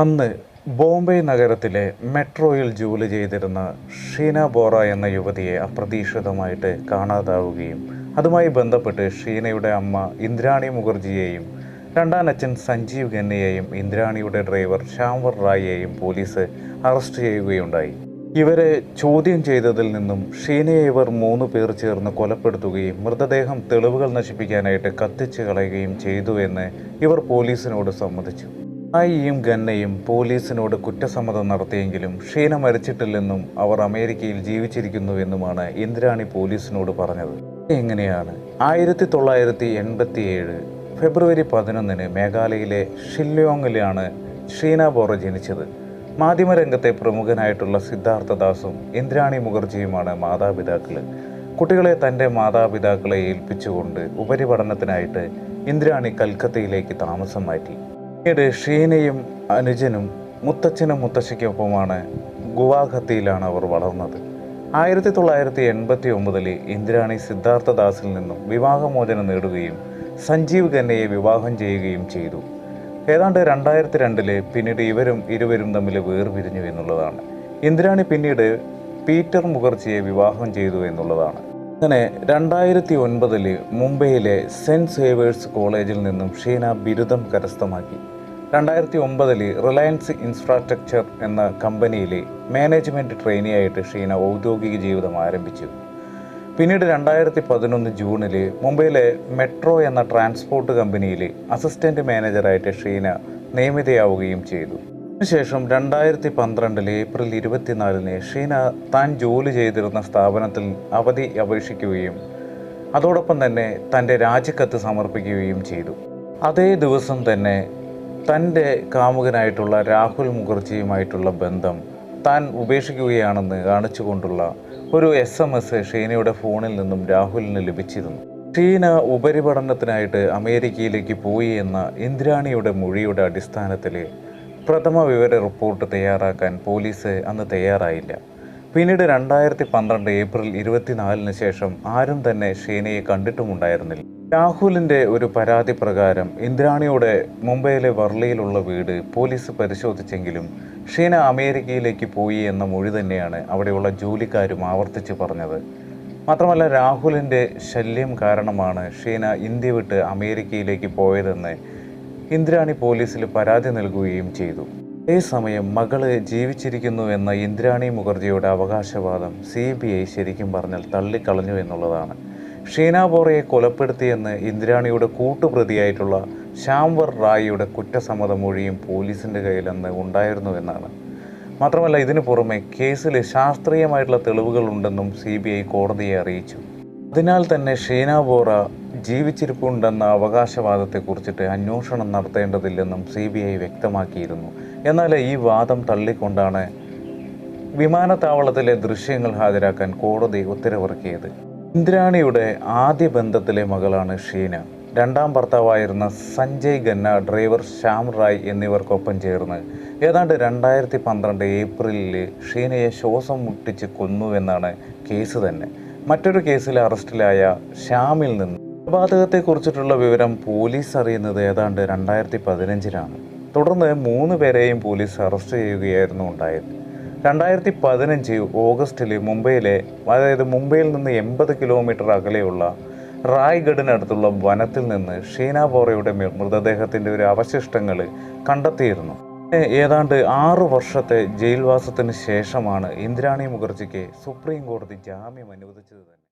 അന്ന് ബോംബെ നഗരത്തിലെ മെട്രോയിൽ ജോലി ചെയ്തിരുന്ന ഷീന ബോറ എന്ന യുവതിയെ അപ്രതീക്ഷിതമായിട്ട് കാണാതാവുകയും അതുമായി ബന്ധപ്പെട്ട് ഷീനയുടെ അമ്മ ഇന്ദ്രാണി മുഖർജിയെയും രണ്ടാം അച്ഛൻ സഞ്ജീവ് ഖന്നയെയും ഇന്ദ്രാണിയുടെ ഡ്രൈവർ ശ്യാംവർ റായിയെയും പോലീസ് അറസ്റ്റ് ചെയ്യുകയുണ്ടായി. ഇവരെ ചോദ്യം ചെയ്തതിൽ നിന്നും ഷീനയെ ഇവർ മൂന്ന് പേർ ചേർന്ന് കൊലപ്പെടുത്തുകയും മൃതദേഹം തെളിവുകൾ നശിപ്പിക്കാനായിട്ട് കത്തിച്ച് കളയുകയും ചെയ്തു എന്ന് ഇവർ പോലീസിനോട് സമ്മതിച്ചു. റായിയും ഗന്നയും പോലീസിനോട് കുറ്റസമ്മതം നടത്തിയെങ്കിലും ഷീന മരിച്ചിട്ടില്ലെന്നും അവർ അമേരിക്കയിൽ ജീവിച്ചിരിക്കുന്നുവെന്നുമാണ് ഇന്ദ്രാണി പോലീസിനോട് പറഞ്ഞത്. എങ്ങനെയാണ്? ആയിരത്തി തൊള്ളായിരത്തി എൺപത്തി ഏഴ് ഫെബ്രുവരി പതിനൊന്നിന് മേഘാലയയിലെ ഷില്ലോങ്ങിലാണ് ഷീന ബോറ ജനിച്ചത്. മാധ്യമരംഗത്തെ പ്രമുഖനായിട്ടുള്ള സിദ്ധാർത്ഥദാസും ഇന്ദ്രാണി മുഖർജിയുമാണ് മാതാപിതാക്കൾ കുട്ടികളെ തന്റെ മാതാപിതാക്കളെ ഏൽപ്പിച്ചുകൊണ്ട് ഉപരിപഠനത്തിനായിട്ട് ഇന്ദ്രാണി കൽക്കത്തയിലേക്ക് താമസം മാറ്റി. പിന്നീട് ഷീനയും അനുജനും മുത്തച്ഛനും മുത്തശ്ശിക്കൊപ്പമാണ് ഗുവാഹത്തിയിലാണ് അവർ വളർന്നത്. ആയിരത്തി തൊള്ളായിരത്തി എൺപത്തി ഒമ്പതിൽ ഇന്ദ്രാണി സിദ്ധാർത്ഥദാസിൽ നിന്നും വിവാഹമോചനം നേടുകയും സഞ്ജീവ് ഖന്നയെ വിവാഹം ചെയ്യുകയും ചെയ്തു. ഏതാണ്ട് രണ്ടായിരത്തി രണ്ടിൽ പിന്നീട് ഇവരും ഇരുവരും തമ്മിൽ വേർപിരിഞ്ഞു എന്നുള്ളതാണ്. ഇന്ദ്രാണി പിന്നീട് പീറ്റർ മുഖർജിയെ വിവാഹം ചെയ്തു എന്നുള്ളതാണ്. അങ്ങനെ രണ്ടായിരത്തി ഒൻപതിൽ മുംബൈയിലെ സെന്റ് സേവേഴ്സ് കോളേജിൽ നിന്നും ഷീന ബിരുദം കരസ്ഥമാക്കി. രണ്ടായിരത്തി ഒമ്പതിൽ റിലയൻസ് ഇൻഫ്രാസ്ട്രക്ചർ എന്ന കമ്പനിയിൽ മാനേജ്മെന്റ് ട്രെയിനിയായിട്ട് ഷീന ഔദ്യോഗിക ജീവിതം ആരംഭിച്ചു. പിന്നീട് രണ്ടായിരത്തി പതിനൊന്ന് ജൂണിൽ മുംബൈയിലെ മെട്രോ എന്ന ട്രാൻസ്പോർട്ട് കമ്പനിയിൽ അസിസ്റ്റന്റ് മാനേജറായിട്ട് ഷീന നിയമിതയാവുകയും ചെയ്തു. അതിനുശേഷം രണ്ടായിരത്തി പന്ത്രണ്ടിൽ ഏപ്രിൽ ഇരുപത്തിനാലിന് ഷീന താൻ ജോലി ചെയ്തിരുന്ന സ്ഥാപനത്തിൽ അവധി അപേക്ഷിക്കുകയും അതോടൊപ്പം തന്നെ തന്റെ രാജിക്കത്ത് സമർപ്പിക്കുകയും ചെയ്തു. അതേ ദിവസം തന്നെ തന്റെ കാമുകനായിട്ടുള്ള രാഹുൽ മുഖർജിയുമായിട്ടുള്ള ബന്ധം താൻ ഉപേക്ഷിക്കുകയാണെന്ന് കാണിച്ചുകൊണ്ടുള്ള ഒരു എസ് എം എസ് ഷീനയുടെ ഫോണിൽ നിന്നും രാഹുലിന് ലഭിച്ചിരുന്നു. ഷീന ഉപരിപഠനത്തിനായിട്ട് അമേരിക്കയിലേക്ക് പോയി എന്ന ഇന്ദ്രാണിയുടെ മൊഴിയുടെ അടിസ്ഥാനത്തിൽ പ്രഥമ വിവര റിപ്പോർട്ട് തയ്യാറാക്കാൻ പോലീസ് അന്ന് തയ്യാറായില്ല. പിന്നീട് രണ്ടായിരത്തി പന്ത്രണ്ട് ഏപ്രിൽ ഇരുപത്തിനാലിന് ശേഷം ആരും തന്നെ ഷീനയെ കണ്ടിട്ടുമുണ്ടായിരുന്നില്ല. രാഹുലിന്റെ ഒരു പരാതി പ്രകാരം ഇന്ദ്രാണിയുടെ മുംബൈയിലെ വർളിയിലുള്ള വീട് പോലീസ് പരിശോധിച്ചെങ്കിലും ഷീന അമേരിക്കയിലേക്ക് പോയി എന്ന മൊഴി തന്നെയാണ് അവിടെയുള്ള ജോലിക്കാരും ആവർത്തിച്ച് പറഞ്ഞത്. മാത്രമല്ല രാഹുലിന്റെ ശല്യം കാരണമാണ് ഷീന ഇന്ത്യ വിട്ട് അമേരിക്കയിലേക്ക് പോയതെന്ന് ഇന്ദ്രാണി പോലീസിൽ പരാതി നൽകുകയും ചെയ്തു. അതേസമയം മകൾ ജീവിച്ചിരിക്കുന്നു എന്ന ഇന്ദ്രാണി മുഖർജിയുടെ അവകാശവാദം സി ബി ഐ ശരിക്കും പറഞ്ഞാൽ തള്ളിക്കളഞ്ഞു എന്നുള്ളതാണ്. ഷീന ബോറയെ കൊലപ്പെടുത്തിയെന്ന് ഇന്ദ്രാണിയുടെ കൂട്ടുപ്രതിയായിട്ടുള്ള ശ്യാംവർ റായിയുടെ കുറ്റസമ്മത മൊഴിയും പോലീസിന്റെ കയ്യിലന്ന് ഉണ്ടായിരുന്നുവെന്നാണ് മാത്രമല്ല ഇതിനു പുറമെ കേസിൽ ശാസ്ത്രീയമായിട്ടുള്ള തെളിവുകൾ ഉണ്ടെന്നും സി ബി ഐ കോടതിയെ അറിയിച്ചു. അതിനാൽ തന്നെ ഷീന ബോറ ജീവിച്ചിരിപ്പുണ്ടെന്ന അവകാശവാദത്തെക്കുറിച്ചിട്ട് അന്വേഷണം നടത്തേണ്ടതില്ലെന്നും സി ബി ഐ വ്യക്തമാക്കിയിരുന്നു. എന്നാൽ ഈ വാദം തള്ളിക്കൊണ്ടാണ് വിമാനത്താവളത്തിലെ ദൃശ്യങ്ങൾ ഹാജരാക്കാൻ കോടതി ഉത്തരവിറക്കിയത്. ഇന്ദ്രാണിയുടെ ആദ്യ ബന്ധത്തിലെ മകളാണ് ഷീന. രണ്ടാം ഭർത്താവായിരുന്ന സഞ്ജയ് ഖന്ന ഡ്രൈവർ ശ്യാം റായ് എന്നിവർക്കൊപ്പം ചേർന്ന് ഏതാണ്ട് രണ്ടായിരത്തി പന്ത്രണ്ട് ഏപ്രിലിൽ ഷീനയെ ശ്വാസം മുട്ടിച്ച് കൊന്നുവെന്നാണ് കേസ് തന്നെ. മറ്റൊരു കേസിൽ അറസ്റ്റിലായ ശ്യാമിൽ നിന്ന് കൊലപാതകത്തെക്കുറിച്ചിട്ടുള്ള വിവരം പോലീസ് അറിയുന്നത് ഏതാണ്ട് രണ്ടായിരത്തി പതിനഞ്ചിലാണ് തുടർന്ന് മൂന്ന് പേരെയും പോലീസ് അറസ്റ്റ് ചെയ്യുകയായിരുന്നു ഉണ്ടായത്. രണ്ടായിരത്തി പതിനഞ്ച് ഓഗസ്റ്റിൽ മുംബൈയിലെ അതായത് മുംബൈയിൽ നിന്ന് എൺപത് കിലോമീറ്റർ അകലെയുള്ള റായ്ഗഡിനടുത്തുള്ള വനത്തിൽ നിന്ന് ഷീന ബോറയുടെ മൃതദേഹത്തിന്റെ ഒരു അവശിഷ്ടങ്ങൾ കണ്ടെത്തിയിരുന്നു. ഏതാണ്ട് ആറു വർഷത്തെ ജയിൽവാസത്തിന് ശേഷമാണ് ഇന്ദ്രാണി മുഖർജിക്ക് സുപ്രീം കോടതി ജാമ്യം അനുവദിച്ചത് തന്നെ.